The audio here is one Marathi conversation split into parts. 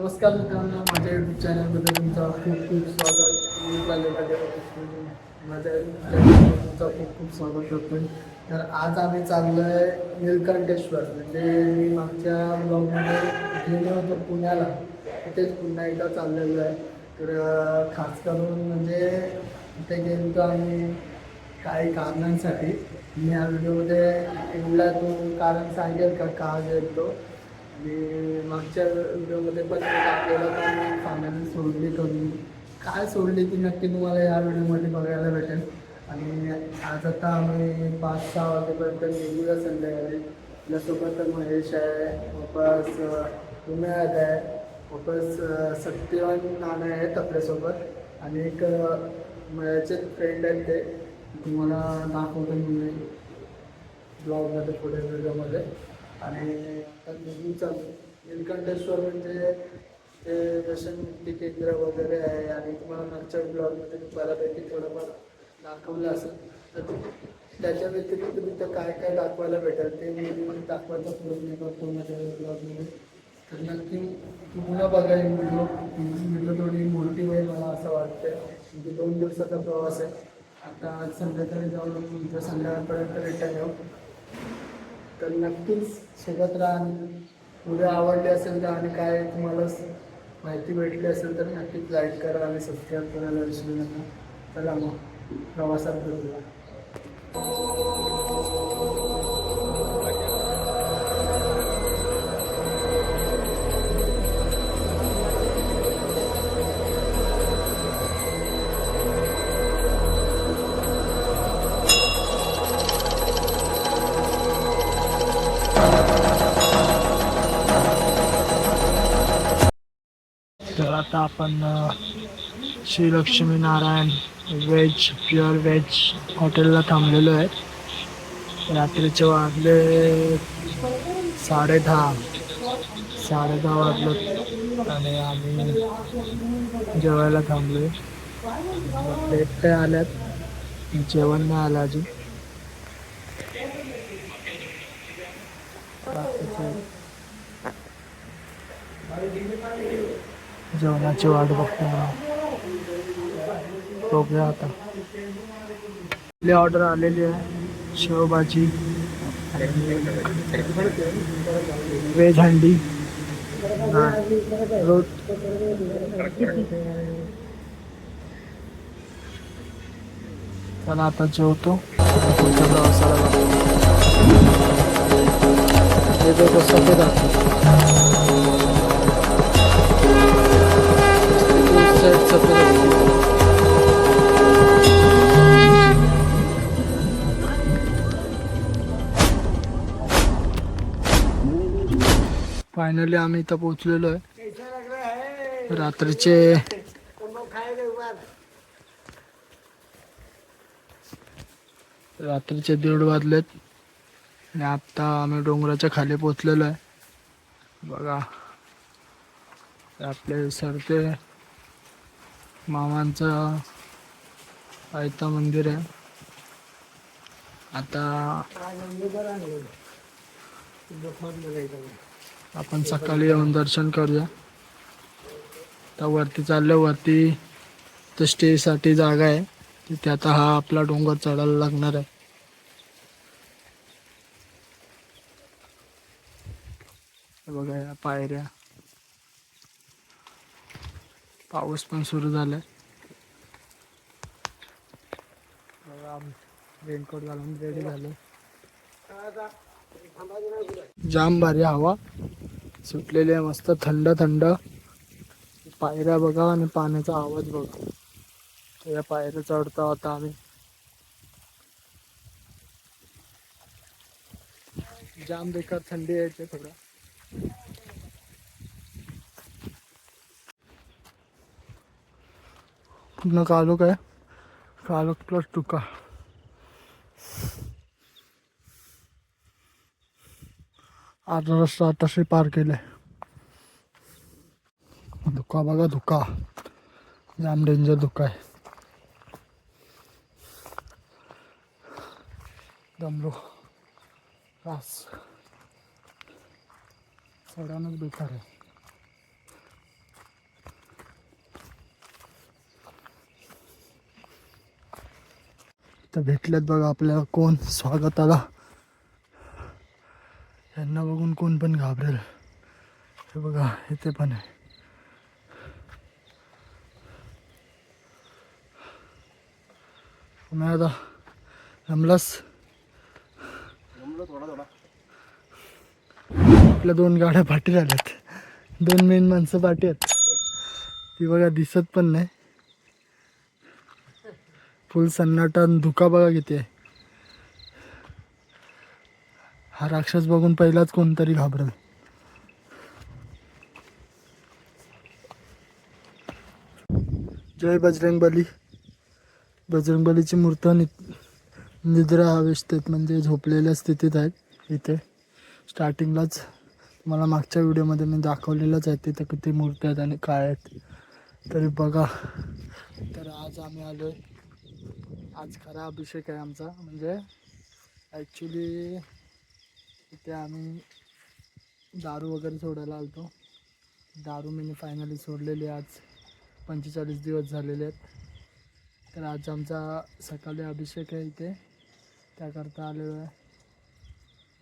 नमस्कार मित्रांनो माझ्या युट्यूब चॅनलमध्ये तुमचं खूप खूप स्वागत. मी माझ्या तुमचं खूप खूप स्वागत करतो. तर आज आम्ही चाललो आहे निलकंठेश्वर. म्हणजे मी मागच्या ब्लॉगमध्ये गेलो होतो पुण्याला. तिथेच पुन्हा एकदा चाललेलो आहे. तर खास करून म्हणजे तिथे गेलो आम्ही काही कारणांसाठी. मी या व्हिडिओमध्ये एवढा तो कारण सांगेल का का गेलो मी मागच्या व्हिडिओमध्ये पण आपल्याला पण फायनान्स सोडली कमी. काय सोडली ती नक्की तुम्हाला या व्हिडिओमध्ये बघायला भेटेल. आणि आज आता आम्ही पाच सहा वाजेपर्यंत निघूया संध्याकाळी. आपल्यासोबत महेश आहे वापस उमेद आहे वापस सत्यवान नाना आहेत आपल्यासोबत. आणि एक अं, फ्रेंड आहेत ते. तुम्हाला दाखवतो मी ब्लॉगमध्ये पुढे व्हिडिओमध्ये. आणि आता निघून चालू निलकंठेश्वर म्हणजे ते दर्शनमुक्ती केंद्र वगैरे आहे आणि तुम्हाला मागच्या ब्लॉगमध्ये मी बऱ्यापैकी थोडंफार दाखवलं असेल. तर त्याच्या व्यतिरिक्त तिथं काय काय दाखवायला भेटेल ते मी दाखवायचा प्रयत्न करतो माझ्या ब्लॉगमध्ये. तर नक्की तुम्हाला बघायला व्हिडिओ व्हिडिओ थोडी मोठी होईल मला असं वाटतं म्हणजे दोन दिवसाचा प्रवास आहे. आता आज संध्याकाळी जाऊन संध्याकाळपर्यंत रिटर्न येऊ. तर नक्कीच सोबत राहा आणि व्हिडिओ आवडले असेल तर आणि काय तुम्हाला माहिती भेटली असेल तर नक्कीच लाईक करा आणि सबस्क्राईब करायला विसरू नका. चला मग प्रवासात भेटूया. आता आपण Shri Lakshmi Narayan veg pure veg हॉटेलला थांबलेलो आहे. रात्रीचे वाजले साडे दहा साडे दहा वाजले आणि आम्ही जेवायला थांबलो प्लेट काय आल्यात. जेवण नाही आलं अजून. जेवणाची वाट बघतो बघूया आता आपली ऑर्डर आलेली आहे शेवभाजी व्हेज हंडी। रोट। चला आता जेवतो पुढच्या प्रवासाला. हे जो कसं फायनली आम्ही इथं पोहोचलेलो आहे. रात्रीचे रात्रीचे दीड वाजलेत. आणि आत्ता आम्ही डोंगराच्या खाली पोहोचलेलो आहे. बघा. आपले सरते मामांचं आयता मंदिर आहे. आता आपण सकाळी येऊन दर्शन करूया. आता वरती चाललं वरती तर स्टेसाठी जागा आहे. तिथे आता हा आपला डोंगर चढायला लागणार आहे. बघा या पायऱ्या. पाऊस पण सुरू झाला. रेनकोट घालून रेडी झालो. जाम भारी हवा. सुटलेली आहे मस्त थंड थंड. पायऱ्या बघा आणि पाण्याचा आवाज बघा. या पायऱ्या चढतो आता आम्ही. जाम बेकार थंडी यायची थोडं. पूर्ण कालोख आहे कालोख प्लस टुका अर्धा रस्ता आताशी पार केलाय धुका बघा धुका जाम डेंजर धुका आहे दमलो रास चढानच बेकार आहे तर भेटल्यात बघा आपल्याला कोण स्वागताला. यांना बघून कोण पण घाबरेल. हे बघा इथे पण आहे. मी आता जमलास आपल्या दोन गाड्या पाठी झाल्यात. दोन मेन माणसं पाठी आहेत. ती बघा दिसत पण नाही. फुल सन्नाटा आणि धुका बघा किती आहे. हा राक्षस बघून पहिलाच कोणतरी घाबरेल. जय बजरंग बली बजरंग बलीची मूर्त नि निद्रा अवस्थेत म्हणजे झोपलेल्या स्थितीत आहेत इथे. स्टार्टिंगलाच मला मागच्या व्हिडिओमध्ये मी दाखवलेलंच आहे तिथं किती मूर्ती आहेत आणि काय आहेत. तरी बघा. तर आज आम्ही आलो आहे आज खरा अभिषेक आहे आमचा. म्हणजे ॲक्च्युली इथे आम्ही दारू वगैरे सोडायला आलतो. दारू मी फायनली सोडलेली आहे आज. पंचेचाळीस दिवस झालेले आहेत. तर आज आमचा सकाळी अभिषेक आहे इथे. त्याकरता आलेलो आहे.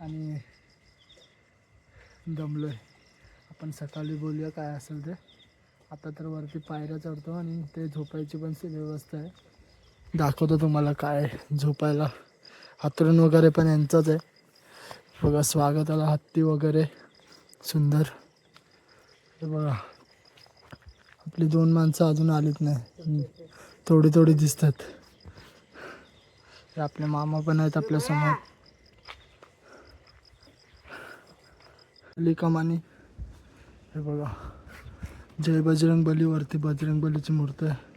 आणि दमलो आहे आपण सकाळी बोलूया काय असेल ते. आता तर वरती पायऱ्या चढतो आणि ते झोपायची पण व्यवस्था आहे. दाखवतो तुम्हाला काय झोपायला. हातरून वगैरे पण यांचाच आहे. बघा स्वागताला हत्ती वगैरे. सुंदर. हे बघा. आपली दोन माणसं अजून आलीत नाही. थोडी थोडी दिसतात. हे आपले मामा पण आहेत आपल्यासमोर लिकमानी हे बघा. जय बजरंग बलीवरती बजरंग बलीची मूर्ती आहे.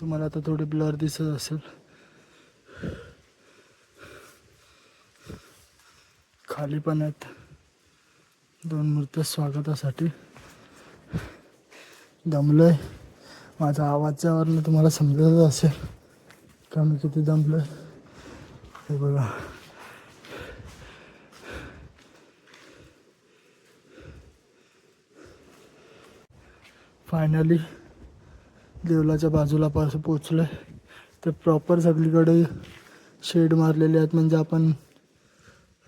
तुम्हाला आता थोडी ब्लर दिसत असेल. खाली पण आहेत. दोन मूर्त्या स्वागतासाठी. दमलोय. माझा आवाजावरनं तुम्हाला समजतच असेल. का मी किती दमलोय? हे बघा. फायनली देवलाच्या बाजूला पास पोचलो आहे तर प्रॉपर सगळीकडे शेड मारलेले आहेत. म्हणजे आपण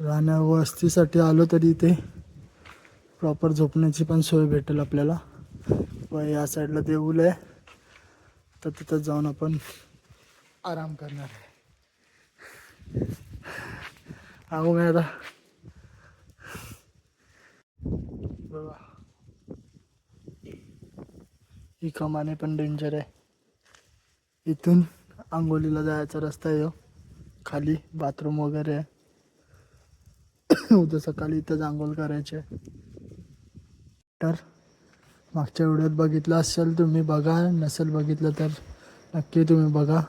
राहण्या वस्तीसाठी आलो तरी इथे प्रॉपर झोपण्याची पण सोय भेटेल आपल्याला. व या साईडला देऊल आहे. तर तिथं जाऊन आपण आराम करणार आहे. आहो मी आता. बघा ही कमाने पण डेंजर आहे. इथून आंघोलीला जायचा रस्ता आहे हो. खाली बाथरूम वगैरे आहे. उद्या सकाळी इथंच आंघोळ करायची आहे. तर मागच्या व्हिडिओत बघितलं असेल तुम्ही बघा नसेल बघितलं तर नक्की तुम्ही बघा.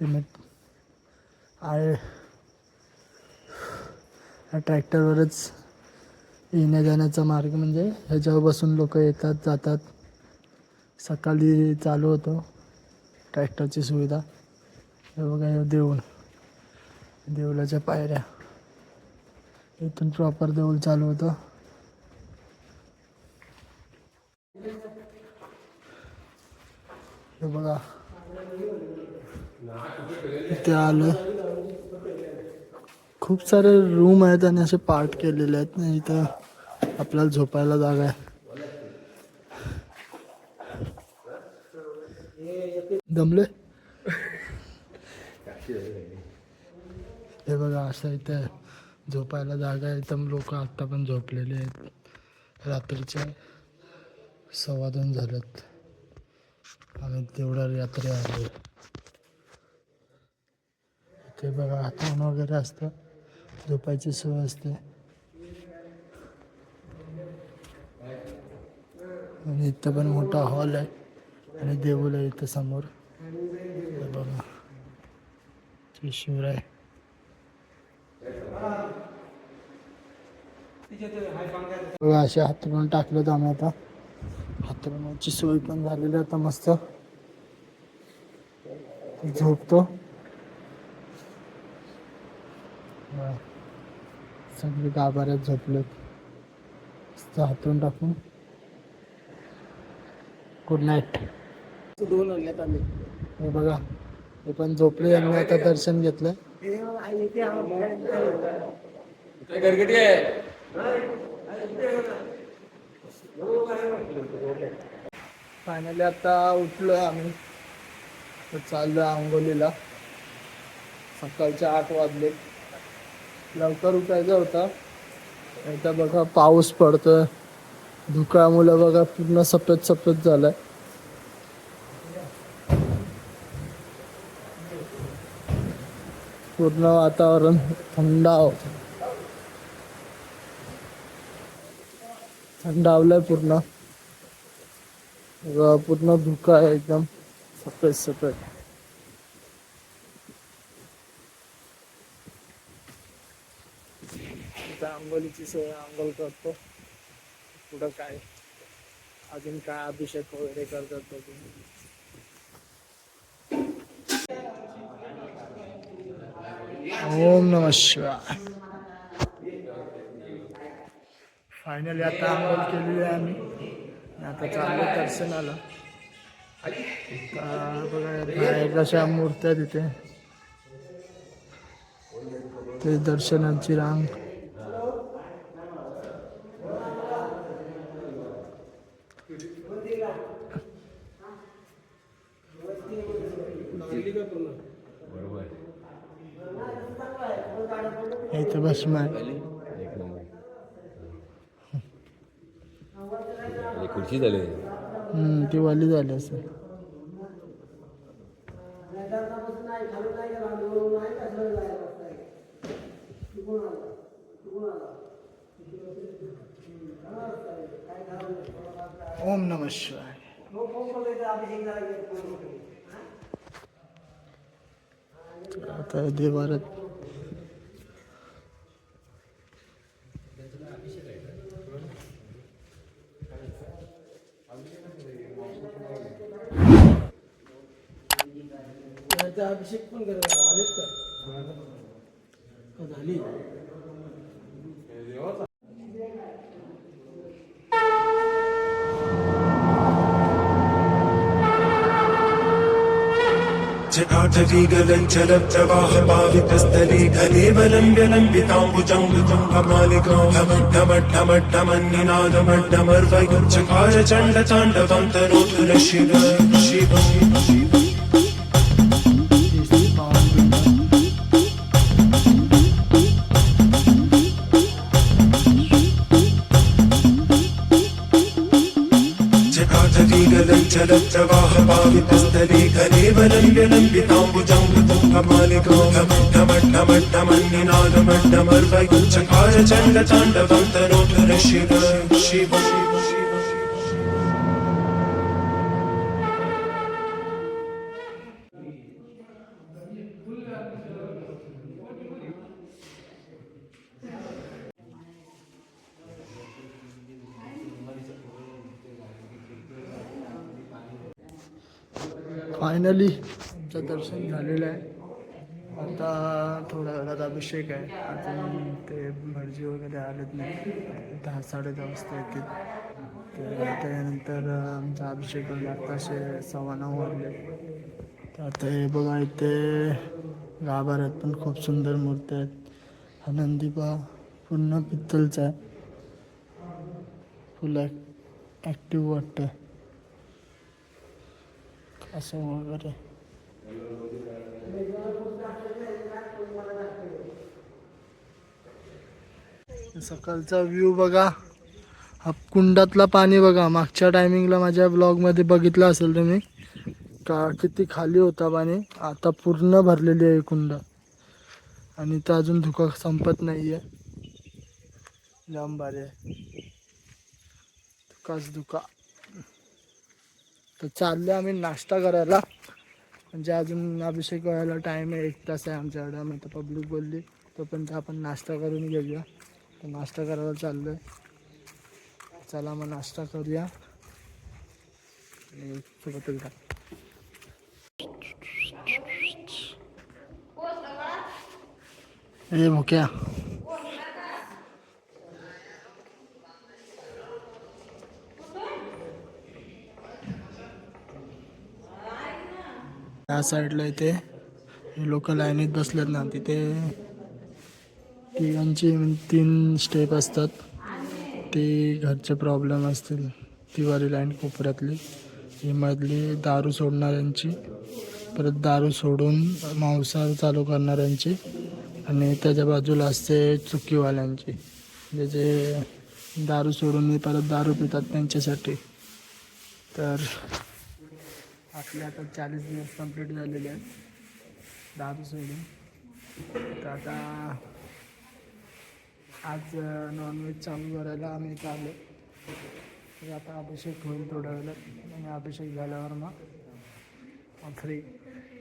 ते मी आहे ट्रॅक्टरवरच येण्या जाण्याचा मार्ग म्हणजे ह्याच्यावर बसून लोक येतात जातात. सकाळी चालू होतो. ट्रॅक्टरची सुविधा. हे बघा हे देऊळ. देवळाच्या पायऱ्या. इथून प्रॉपर देऊळ चालू होतं. हे बघा. इथे आलो. खूप सारे रूम आहेत आणि असे पार्ट केलेले आहेत. ना इथं आपल्याला झोपायला जागा आहे. दमले? हे बघा असं इथं झोपायला जागा आहे. इथं लोक आत्ता पण झोपलेले आहेत. रात्रीचे सव्वा दोन झालेत. आम्ही तेवढ्या रात्री आलो. इथे बघा हातवण वगैरे असतं. झोपायची सोय असते. आणि इथं पण मोठा हॉल आहे. आणि देऊळ आहे इथं समोर हे बघा श्री शिवराय बघा असे हातरून टाकलेत आम्ही आता. हातरुणाची सोय पण झालेली आहे आता मस्त. झोपतो. सगळे गाभाऱ्यात झोपलेत. मस्त हातरून टाकून. गुड नाईट दोन आणल्यात आम्ही हे बघा. हे पण झोपले यांनी आता दर्शन घेतलं. फायनली आता उठलोय आम्ही. तर चाललोय आंघोलीला सकाळचे आठ वाजले. लवकर उठायचं होता. आता बघा पाऊस पडतोय. धुक्यामुळे बघा पूर्ण सफेद सफेद झालाय. पूर्ण वातावरण थंडाव. थंडावलंय पूर्ण. पूर्ण धुका आहे एकदम. सफेद सफेद. इथं आंघोलीची सोय आंघोळ करतो. पुढं काय? अजून काय अभिषेक वगैरे करतात ओम नम शिवाय. फायनली आता आंघोळ केलेली आहे आम्ही. आता चाललो दर्शनाला. आलं बघा बाहेर कशा मूर्त्या तिथे. ते दर्शनाची रांग. इथे भस्म आहे एक नंबर आणि खुर्ची झाली हम्म, ती वाली झाली असं ओम नम शिवाय। आता देवारात। अभिषेक पण करत आलेत का? झाली? जटाटवीगलञ्चलप्रवाहपावितस्थले घलेवलम्ब्यलम्बिताम्बुजङ्गमलिकामट्टमट्टमट्टमन्निनादमट्टमर्वयुच्चकार चण्डताण्डवं शिव शिव जटाटवीगलञ्चलप्रवाहपावितस्थले घलेवलम्ब्यलम्बिताम्बुजङ्गमलिकामट्टमट्टमट्टमन्निनादमट्टमर्वयुच्चकार चण्डताण्डवं शिव शिव फायनली आमचं दर्शन झालेलं आहे. आता थोडा वेळात अभिषेक आहे. अजून ते भटजी वगैरे आलेत नाही दहा साडे दहा वाजता येतील. तर त्यानंतर आमचा अभिषेक आता आत्ताशे सव्वा नऊ वाजले. तर आता हे बघा इथे गाभाऱ्यात पण खूप सुंदर मूर्ती आहेत. हा नंदीबा पूर्ण पित्तलचा आहे. फुल ॲक्टिव्ह वाटतं असं वगैरे. सकाळचा व्ह्यू बघा. हा कुंडातला पाणी बघा. मागच्या टायमिंगला माझ्या ब्लॉगमध्ये बघितलं असेल तुम्ही. का किती खाली होता पाणी. आता पूर्ण भरलेली आहे कुंड. आणि तर अजून धुका संपत नाही आहे लांब आहे. धुकाच धुका. तर चाललो आम्ही नाश्ता करायला. म्हणजे अजून अभिषेक व्हायला टाईम आहे. एक तास आहे आमच्याकडे. मग तर पब्लिक बोलली. तोपर्यंत आपण नाश्ता करून घेऊया. नाश्ता करायला चाललो आहे चला मग नाश्ता करूया. आणि सोबतच घा ए भोक्या या साईडला इथे लोक लाईनीत बसलेत ना तिथे तिघांची तीन स्टेप असतात. ती घरचे प्रॉब्लेम असतील. तिवारी लाईन कोपऱ्यातली. ही मधली दारू सोडणाऱ्यांची. परत दारू सोडून मांसाहार चालू करणाऱ्यांची. आणि त्याच्या बाजूला असते चुकीवाल्यांची. म्हणजे जे दारू सोडून परत दारू पितात त्यांच्यासाठी. तर आपले आता चाळीस दिवस कंप्लीट झालेले आहेत दारू सोडून. तर आता आज नॉनव्हेज चालू करायला आम्ही इथं आलो. तर आता अभिषेक होईल थोड्या वेळेला आणि अभिषेक झाल्यावर मग फ्री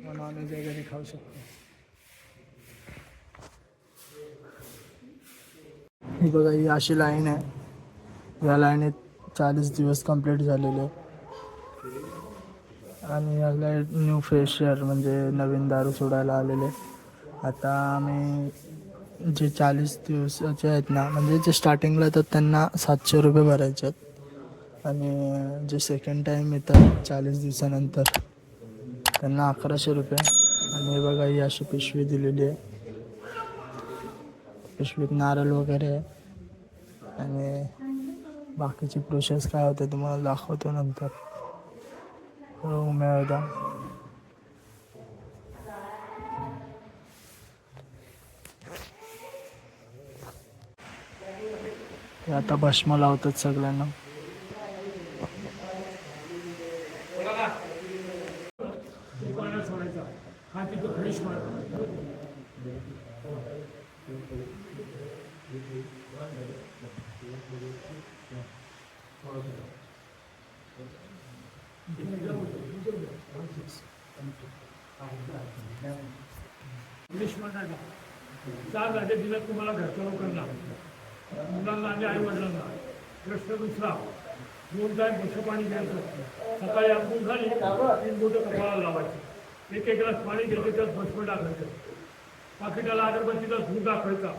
मग नॉनव्हेज वगैरे खाऊ शकतो. ही बघा ही अशी लाईन आहे. या लाईनीत चाळीस दिवस कंप्लीट झालेले आणि आणि याला न्यू फ्रेशर म्हणजे नवीन दारू सोडायला आलेले. आता आम्ही जे चाळीस दिवसाचे आहेत ना म्हणजे जे स्टार्टिंगला येतात त्यांना सातशे रुपये भरायचे आहेत. आणि जे सेकंड टाईम येतात चाळीस दिवसानंतर त्यांना अकराशे रुपये. आणि हे बघा ही अशी पिशवी दिलेली आहे. पिशवीत नारळ वगैरे आहे. आणि बाकीची प्रोसेस काय होते तुम्हाला दाखवतो नंतर. हो मिळवता. ते आता भस्म लावतात सगळ्यांना. इंग्लिश म्हणायचा चार राजे दिलं तुम्हाला घरच्या लोकांना. मुलांना आणि आई वडिलांना प्रश्न दुसरा दोन टाईम बस पाणी घ्यायचं सकाळी अंघोळ झाली तीन बोटं कपाळाला लावायची. एक एक ग्लास पाणी घ्यायचं त्यात भस्म टाकायचं. पाकिटाला अगरबत्तीचा धूर दाखवायचा.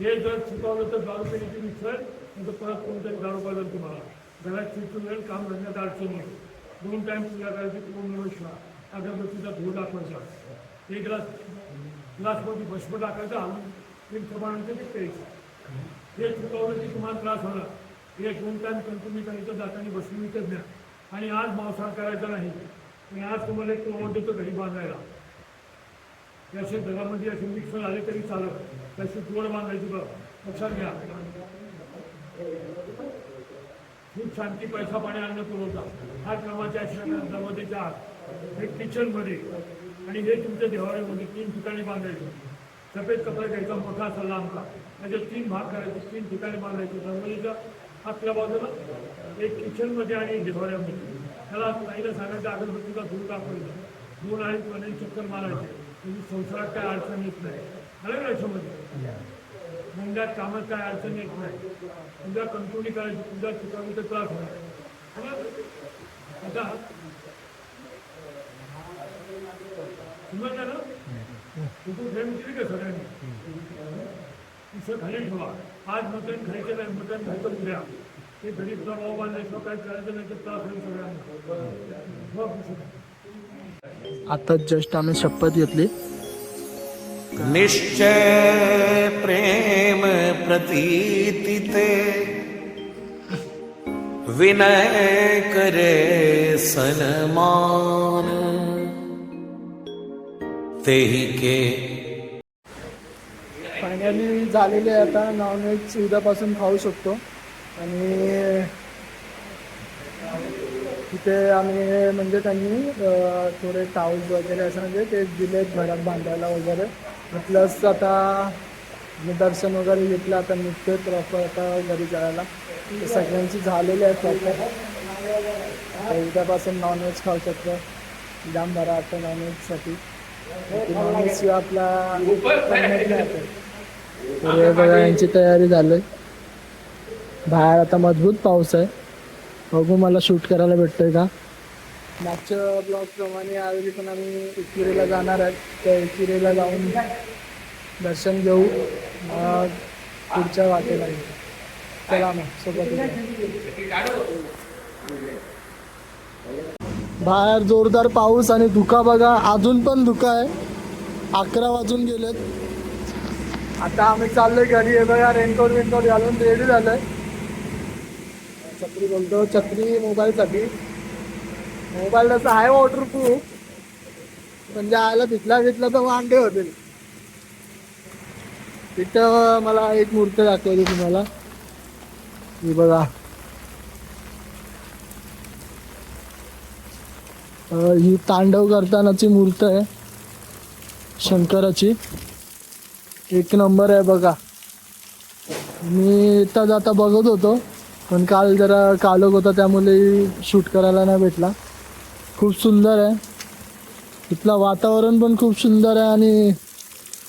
हे जर चुकवलं तर दारू पिण्याची मिसळ नंतर परत कोणतरी दारू पाहिजे तुम्हाला. घरात चिडचिड होईल काम करण्यात अडचण येईल दोन टाईम पूजा करायची पूर्ण विश्वास अगरबत्तीचा धूर दाखवायचा. एक ग्लास ग्लासमध्ये भस्म टाकायचा हलून तीन प्रमाणांचं ते प्यायचं. हे चुकवलं की तुम्हाला त्रास होणार. एक दोन टाईम तुम्ही इथं जाताना बसून विकत द्या आणि आज मांसाहार करायचा नाही. आणि आज तुम्हाला एक प्रमाण देतो घरी बांधायला. ते असे घरामध्ये असे मिक्स आले तरी चालत त्याची तुवड बांधायची बघा लक्षात घ्या. खूप शांती पैसा पाणी अन्न पुरवता हा क्रमाच्या दरवाजेच्या आत. हे किचनमध्ये. आणि हे तुमच्या देवाऱ्यामध्ये तीन ठिकाणी बांधायचं. सफेद कपडे घ्यायचा मोठा असा लांबचा त्याचे म्हणजे तीन भाग करायचे तीन ठिकाणी बांधायचे. दरवाजेच्या आतल्या बाजूला एक किचनमध्ये आणि एक देवाऱ्यामध्ये त्याला ताईला सांगायचं अगरबत्तीचा धूर टाकायचा दोन आणि पण चक्कर मारायचे. म्हणजे संसारात काय अडचण येत नाही. आलं याच्यामध्ये मुंग्यात कामात काय अडचण येत नाही. पूजा कंट्रोली करायची पूजा चुकावी तर त्रास होणार आता समजलं ना आता जस्ट आम्ही शपथ घेतली. निश्चय प्रेम प्रतीति ते विनय करे सनमान. तेही के. फायनली झालेले आहे आता नॉनव्हेज उद्यापासून खाऊ शकतो. आणि तिथे आम्ही म्हणजे त्यांनी थोडे टाऊज वगैरे असं म्हणजे ते दिले घरात बांधायला वगैरे. प्लस आता मी दर्शन वगैरे घेतलं आता निघतोय प्रॉपर आता घरी जायला. सगळ्यांची झालेली आहे प्रॉपर उद्यापासून नॉनव्हेज खाऊ शकतो. जाम बरा वाटतं नॉनव्हेजसाठी आपला यांची तयारी झाली. बाहेर आता मजबूत पाऊस आहे. बघू मला शूट करायला भेटतोय का? मागच्या ब्लॉग प्रमाणे यावेळी पण आम्ही एकिरेला जाणार आहे. त्या एकिरेला जाऊन दर्शन घेऊ. पुढच्या वाटेला. चला मग सोबत. बाहेर जोरदार पाऊस आणि धुका बघा. अजून पण धुका आहे. अकरा वाजून गेलेत. आता आम्ही चाललोय घरी. हे बघा रेनकोट विनकोट घालून रेडी झालोय. छत्री बोलतो छत्री मोबाईलसाठी. मोबाईल तसा आहे वॉटरप्रूफ म्हणजे आयला भितला भितला तर वांडे होतील. तिथं मला एक मूर्ती दाखवली तुम्हाला. ही बघा. ही तांडव करतानाची मूर्त आहे. शंकराची. एक नंबर आहे बघा. मी इथं जाता बघत होतो पण काल जरा कालोग होता त्यामुळे शूट करायला नाही भेटला. खूप सुंदर आहे. इथलं वातावरण पण खूप सुंदर आहे आणि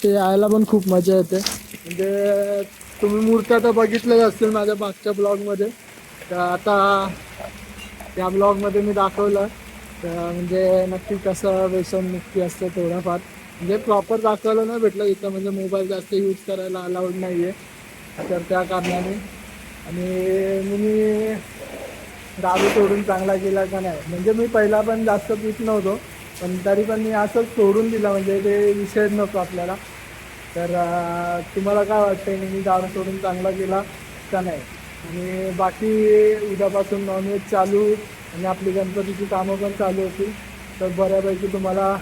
ते यायला पण खूप मजा येते. म्हणजे तुम्ही मूर्त्या तर बघितल्याच असतील माझ्या मागच्या ब्लॉगमध्ये. तर आता त्या ब्लॉगमध्ये मी दाखवलं. तर म्हणजे नक्की कसं व्यसनमुक्ती असतं थोडंफार म्हणजे प्रॉपर दाखवलं नाही भेटलं इथं म्हणजे मोबाईल जास्त यूज करायला अलाउड नाही आहे तर त्या कारणाने. आणि मी दारू सोडून चांगला केला का नाही? म्हणजे मी पहिला पण जास्त पीत नव्हतो पण तरी पण मी असंच सोडून दिलं म्हणजे ते विषय नको आपल्याला. तर तुम्हाला काय वाटतं मी दारू सोडून चांगला केला का नाही? आणि बाकी उद्यापासून नॉनव्हेज चालू आणि आपली गणपतीची कामं पण चालू होती. तर बऱ्यापैकी तुम्हाला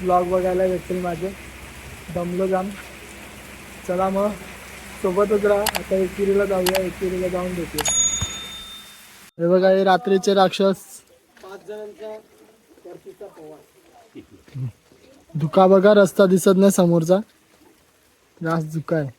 ब्लॉग बघायला भेटतील माझे. दमलो जाम. चला मग सोबतच राहा. आता एकिरीला जाऊया. एकेरीला जाऊन भेटूया. हे बघा हे रात्रीचे राक्षस. पाच जणांचा धुका बघा रस्ता दिसत नाही समोरचा. जास्त धुका आहे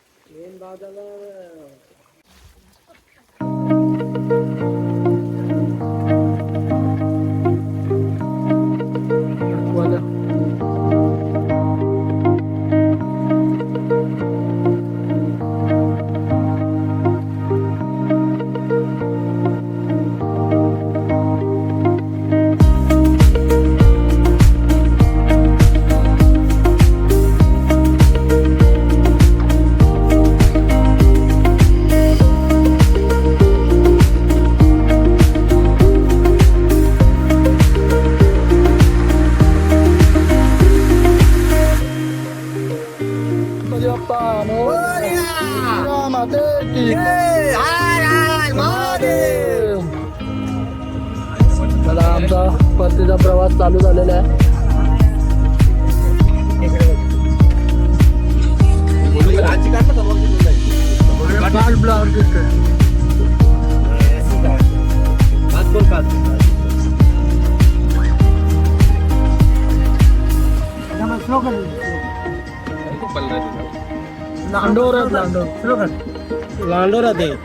लांडोर आहे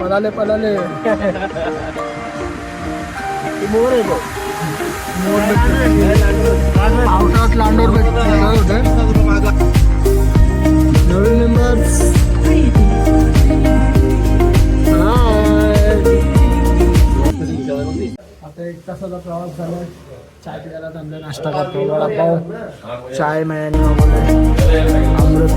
पळाले पळाले मोर आहे लांडोर भेटते. नवीन मेंबर्स आता एक तासाचा प्रवास झाला. चाय प्यायला थांबलं नाश्ता करतो. वडापाव चाय मिळाली अमृत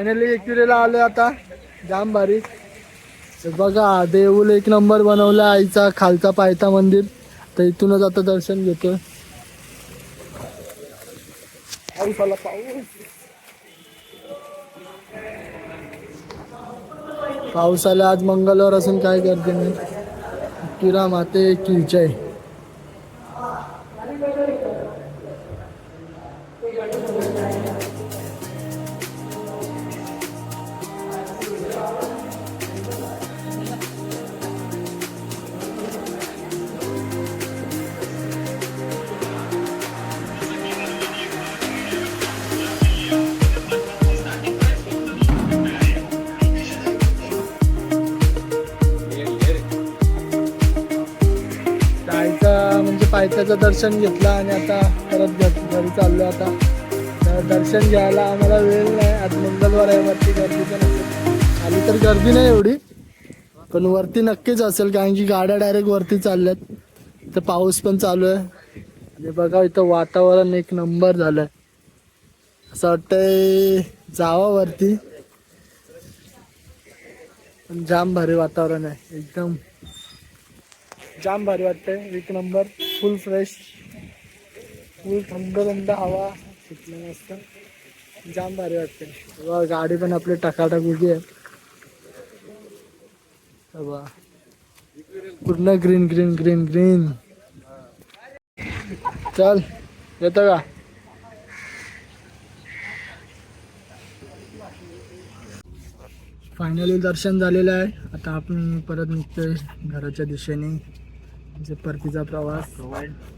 फायनली एकविरेला आलो आता. जाम भारी. बघा देऊल एक नंबर बनवला आईचा खालचा पायथा मंदिर. तर इथूनच आता दर्शन घेतो पाऊस आला पाऊस पाऊस आला आज मंगळवार असून काय करते मी किरा माते की जय. पायथा पायथ्याचं दर्शन घेतलं आणि आता परत घरी चाललो आता. तर दर्शन घ्यायला आम्हाला वेळ नाही. आज मंगळवार आहे वरती गर्दी तर आली तर गर्दी नाही एवढी पण वरती नक्कीच असेल कारण की गाड्या डायरेक्ट वरती चालल्यात. तर पाऊस पण चालू आहे. आणि बघा इथं वातावरण एक नंबर झालंय. असं वाटतंय जावं वरती. पण जाम भारी वातावरण आहे. एकदम जाम भारी वाटतंय. एक नंबर. फुल फ्रेश. फुल थंड थंड हवा. सुटली मस्त. जाम भारी वाटते बाबा गाडी पण आपली टकाटक उभी आहे. बाबा पूर्ण ग्रीन ग्रीन ग्रीन ग्रीन चल येतं का? फायनली दर्शन झालेलं आहे. आता आपण परत निघतोय घराच्या दिशेने. जे परतीचा प्रवास.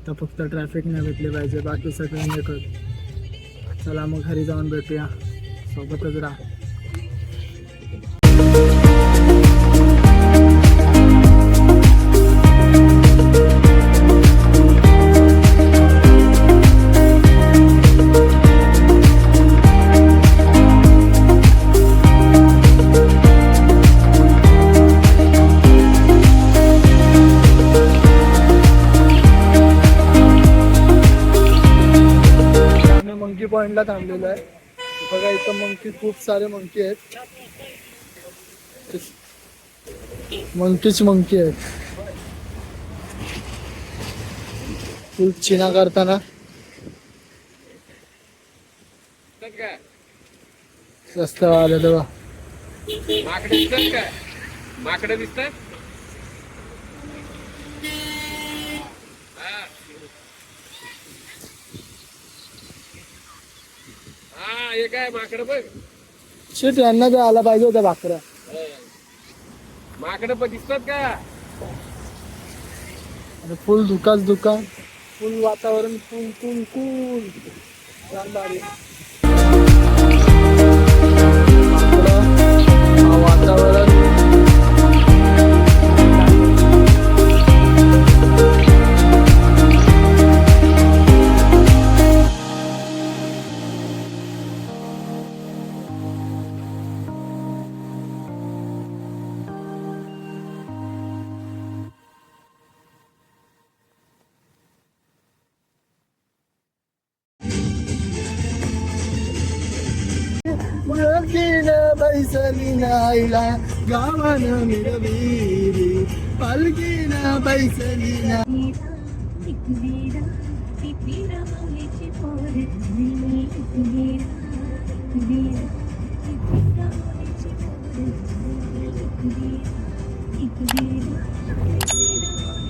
तर फक्त ट्रॅफिक नाही भेटले पाहिजे बाकी सगळं होत चला मग घरी जाऊन भेटूया. सोबतच राहा. आम्ही पॉइंटला थांबलेलो आहे. बघा इथं मंकी खूप सारे मंकी आहेत. मंकीच मंकी आहेत. फुल चिना करताना. रस्त्यावर आले तेव्हा माकडे दिसतात का? माकडे दिसतात हा. हा काय माकडं बघ. शेट यांना ते आला पाहिजे होत्या भाकऱ्या माकडं पण दिसतात का? आणि फुल दुकान दुकान फुल वातावरण कूल कूल कूल छान भारी. ఇలా గావనమిరవీరి పలికిన పైసలిన Thank you.